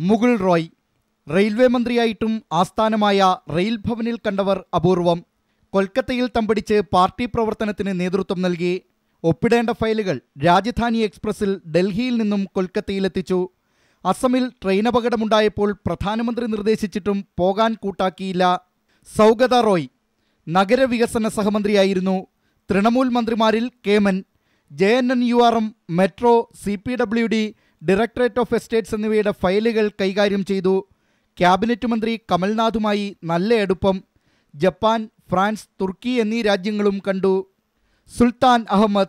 Mukul Roy. Railway മന്ത്രിയായിട്ടും ആസ്ഥാനമായ rail ഭവനിൽ കണ്ടവർ അപൂർവം. കൊൽക്കത്തയിൽ തമ്പടിച്ച് പാർട്ടി പ്രവർത്തനത്തിന് നേതൃത്വം നൽകി. ഒപ്പിടേണ്ട ഫയലുകൾ രാജധാനി എക്സ്പ്രസിൽ ഡൽഹിയിൽ നിന്നും കൊൽക്കത്തയിലെത്തിച്ചു. അസമിൽ ട്രെയിൻ അപകടമുണ്ടായപ്പോൾ പ്രധാനമന്ത്രി നിർദ്ദേശിച്ചിട്ടും പോകാൻ കൂട്ടാക്കിയില്ല. സൗഗത റോയ്. നഗരവികസന സഹമന്ത്രിയായിരുന്നു. തൃണമൂൽ മന്ത്രിമാരിൽ കേമൻ. J N N U R M metro C P W D directorate of estates എന്നിവയുടെ ഫയലുകൾ കൈകാര്യം ചെയ്തു. ക്യാബിനറ്റ് മന്ത്രി കമൽനാഥുമായി നല്ല അടുപ്പം. ജപ്പാൻ ഫ്രാൻസ് തുർക്കി എന്നീ രാജ്യങ്ങളും കണ്ടു. സുൽത്താൻ അഹമ്മദ്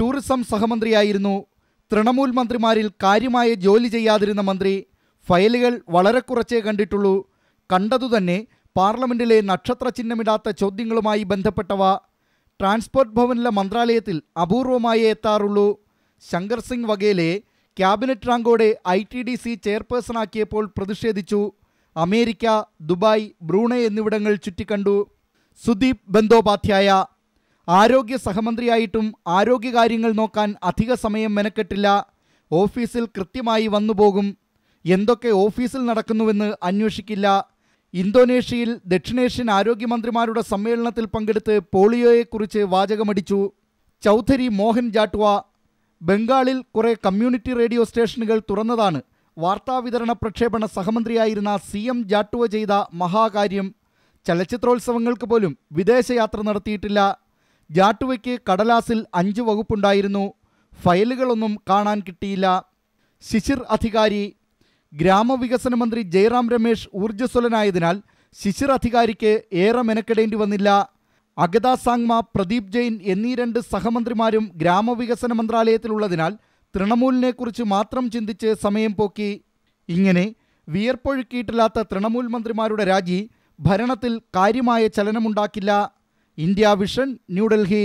ടൂറിസം സഹമന്ത്രിയായിരുന്നു. തൃണമൂൽ മന്ത്രിമാരിൽ കാര്യമായ ജോലി ചെയ്യാതിരുന്ന മന്ത്രി. ഫയലുകൾ വളരെ കുറച്ചേ കണ്ടിട്ടുള്ളൂ. കണ്ടതുതന്നെ പാർലമെന്റിലെ നക്ഷത്ര ചിഹ്നമിടാത്ത ചോദ്യങ്ങളുമായി ബന്ധപ്പെട്ടവ. ട്രാൻസ്പോർട്ട് ഭവനിലെ മന്ത്രാലയത്തിൽ അപൂർവമായേ എത്താറുള്ളൂ. ശങ്കർ സിംഗ് വഗേലെ ക്യാബിനറ്റ് റാങ്കോടെ ഐ ടി ഡി സി ചെയർപേഴ്സണാക്കിയപ്പോൾ പ്രതിഷേധിച്ചു. അമേരിക്ക ദുബായ് ബ്രൂണൈ എന്നിവിടങ്ങൾ ചുറ്റിക്കണ്ടു. സുദീപ് ബന്ദോപാധ്യായ. ആരോഗ്യ സഹമന്ത്രിയായിട്ടും ആരോഗ്യകാര്യങ്ങൾ നോക്കാൻ അധിക സമയം മെനക്കെട്ടില്ല. ഓഫീസിൽ കൃത്യമായി വന്നുപോകും. എന്തൊക്കെ ഓഫീസിൽ നടക്കുന്നുവെന്ന് അന്വേഷിക്കില്ല. ഇന്തോനേഷ്യയിൽ ദക്ഷിണേഷ്യൻ ആരോഗ്യമന്ത്രിമാരുടെ സമ്മേളനത്തിൽ പങ്കെടുത്ത് പോളിയോയെക്കുറിച്ച് വാചകമടിച്ചു. ചൗധരി മോഹൻ ജാട്ടുവ ബംഗാളിൽ കുറെ കമ്മ്യൂണിറ്റി റേഡിയോ സ്റ്റേഷനുകൾ തുറന്നതാണ്. വാർത്താവിതരണ പ്രക്ഷേപണ സഹമന്ത്രിയായിരുന്ന സി എം ജാട്ടുവ ചെയ്ത മഹാകാര്യം ചലച്ചിത്രോത്സവങ്ങൾക്ക് പോലും വിദേശയാത്ര നടത്തിയിട്ടില്ല. ജാട്ടുവയ്ക്ക് കടലാസിൽ അഞ്ച് വകുപ്പുണ്ടായിരുന്നു. ഫയലുകളൊന്നും കാണാൻ കിട്ടിയില്ല. ശിശിർ അധികാരി ഗ്രാമവികസന മന്ത്രി ജയറാം രമേശ് ഊർജസ്വലനായതിനാൽ ശിശിർ അധികാരിക്ക് ഏറെ മെനക്കെടേണ്ടി വന്നില്ല. അഗത സാങ്മ പ്രദീപ് ജെയിൻ എന്നീ രണ്ട് സഹമന്ത്രിമാരും ഗ്രാമവികസന മന്ത്രാലയത്തിലുള്ളതിനാൽ തൃണമൂലിനെക്കുറിച്ച് മാത്രം ചിന്തിച്ച് സമയം പോക്കി. ഇങ്ങനെ വിയർപ്പൊഴുക്കിയിട്ടില്ലാത്ത തൃണമൂൽ മന്ത്രിമാരുടെ രാജി ഭരണത്തിൽ കാര്യമായ ചലനമുണ്ടാക്കില്ല. India vision New Delhi